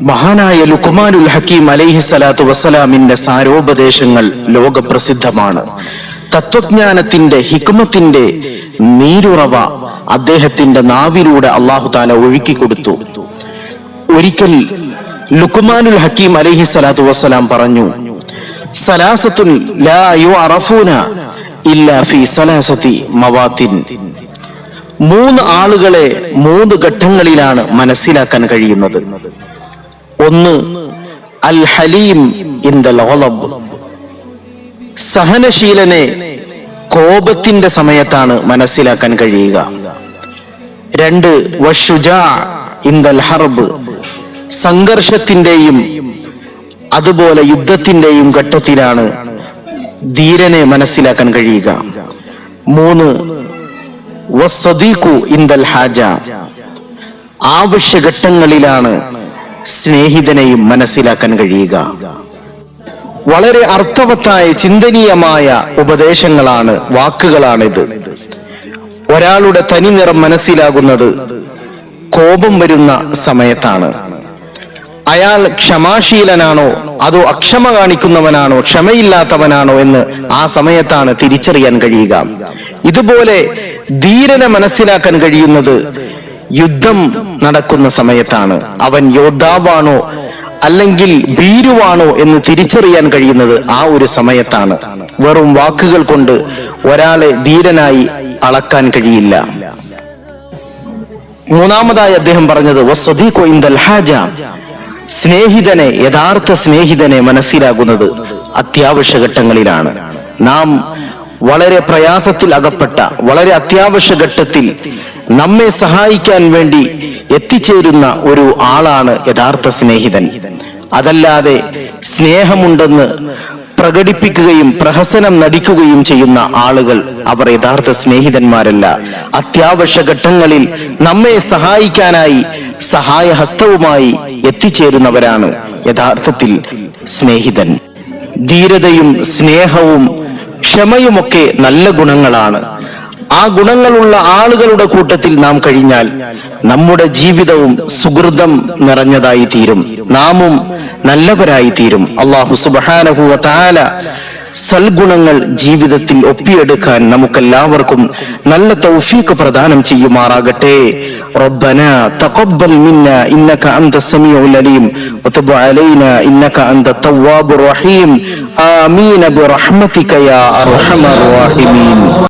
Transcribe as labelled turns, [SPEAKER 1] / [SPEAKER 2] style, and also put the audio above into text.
[SPEAKER 1] മഹാനായ ലുക്കുമാനുൽ ഹക്കീം അലൈഹി സ്വലാത്തു വസ്സലാമിന്റെ സാരോപദേശങ്ങൾ ലോകപ്രസിദ്ധമാണ്. തത്വജ്ഞാനത്തിന്റെ ഹിക്മത്തിന്റെ നീരുറവ അദ്ദേഹത്തിന്റെ നാവിലൂടെ അള്ളാഹു താല ഒഴുക്കി കൊടുത്തു. ഒരിക്കൽ ലുക്കുമാനുൽ ഹക്കീം അലൈഹി സ്വലാത്തു വസ്സലാം പറഞ്ഞു സലാസത്തുൻ ലാ യുഅറഫൂന ഇല്ല ഫി സലാസത്തി മവാത്തിൻ. മൂന്ന് ആളുകളെ മൂന്ന് ഘട്ടങ്ങളിലാണ് മനസ്സിലാക്കാൻ കഴിയുന്നത്. ഒന്ന് അൽ ഹലീം ഇൻ ദ ലോലബ് സഹനശീലനെ കോപത്തിന്റെ സമയത്താണ് മനസ്സിലാക്കാൻ കഴിയുക. രണ്ട് വഷുജാ ഇന്ദൽ ഹർബ്. സംഘർഷത്തിന്റെയും അതുപോലെ യുദ്ധത്തിന്റെയും ഘട്ടത്തിലാണ് ധീരനെ മനസ്സിലാക്കാൻ കഴിയുക. മൂന്ന് ഹാജ. ആവശ്യഘട്ടങ്ങളിലാണ് സ്നേഹിതനെയും മനസ്സിലാക്കാൻ കഴിയുക. വളരെ അർത്ഥവത്തായ ചിന്തനീയമായ ഉപദേശങ്ങളാണ് വാക്കുകളാണിത്. ഒരാളുടെ തനി നിറം മനസ്സിലാകുന്നത് കോപം വരുന്ന സമയത്താണ്. അയാൾ ക്ഷമാശീലനാണോ? അതോ അക്ഷമ കാണിക്കുന്നവനാണോ? ക്ഷമയില്ലാത്തവനാണോ എന്ന് ആ സമയത്താണ് തിരിച്ചറിയാൻ കഴിയുക. ഇതുപോലെ ധീരനെ മനസ്സിലാക്കാൻ കഴിയുന്നത് യുദ്ധം നടക്കുന്ന സമയത്താണ്. അവൻ യോദ്ധാവാണോ അല്ലെങ്കിൽ ഭീരുവാണോ എന്ന് തിരിച്ചറിയാൻ കഴിയുന്നത് ആ ഒരു സമയത്താണ്. വെറും വാക്കുകൾ കൊണ്ട് ഒരാളെ ധീരനായി അളക്കാൻ കഴിയില്ല. മൂന്നാമതായി അദ്ദേഹം പറഞ്ഞത് വസ്സദീഖു ഇന്ദൽ ഹാജ. സ്നേഹിതനെ യഥാർത്ഥ സ്നേഹിതനെ മനസ്സിലാകുന്നത് അത്യാവശ്യ ഘട്ടങ്ങളിലാണ് നാം വളരെ പ്രയാസത്തിൽ അകപ്പെട്ട വളരെ അത്യാവശ്യ ഘട്ടത്തിൽ നമ്മെ സഹായിക്കാൻ വേണ്ടി എത്തിച്ചേരുന്ന ഒരു ആളാണ് യഥാർത്ഥ സ്നേഹിതൻ. അതല്ലാതെ സ്നേഹമുണ്ടെന്ന് പ്രകടിപ്പിക്കുകയും പ്രഹസനം നടിക്കുകയും ചെയ്യുന്ന ആളുകൾ അവർ യഥാർത്ഥ സ്നേഹിതന്മാരല്ല. അത്യാവശ്യ ഘട്ടങ്ങളിൽ നമ്മെ സഹായിക്കാനായി സഹായ ഹസ്തവുമായി എത്തിച്ചേരുന്നവരാണ് യഥാർത്ഥത്തിൽ സ്നേഹിതൻ. ധീരതയും സ്നേഹവും ക്ഷമയുമൊക്കെ നല്ല ഗുണങ്ങളാണ്. ആ ഗുണങ്ങളുള്ള ആളുകളുടെ കൂട്ടത്തിൽ നാം കഴിഞ്ഞാൽ നമ്മുടെ ജീവിതവും സുഹൃതം നിറഞ്ഞതായി തീരും. നാമും നല്ലവരായി തീരും അള്ളാഹു സുബാനഹുവ താല സൽഗുണങ്ങൾ ജീവിതത്തിൽ ഒപ്പിയെടുക്കാൻ നമുക്കെല്ലാവർക്കും നല്ല തൗഫീഖ് പ്രദാനം ചെയ്യുമാറാകട്ടെ ربنا تقبل منا إنك أنت السميع العليم وتب علينا إنك أنت التواب الرحيم آمين برحمتك يا أرحم الراحمين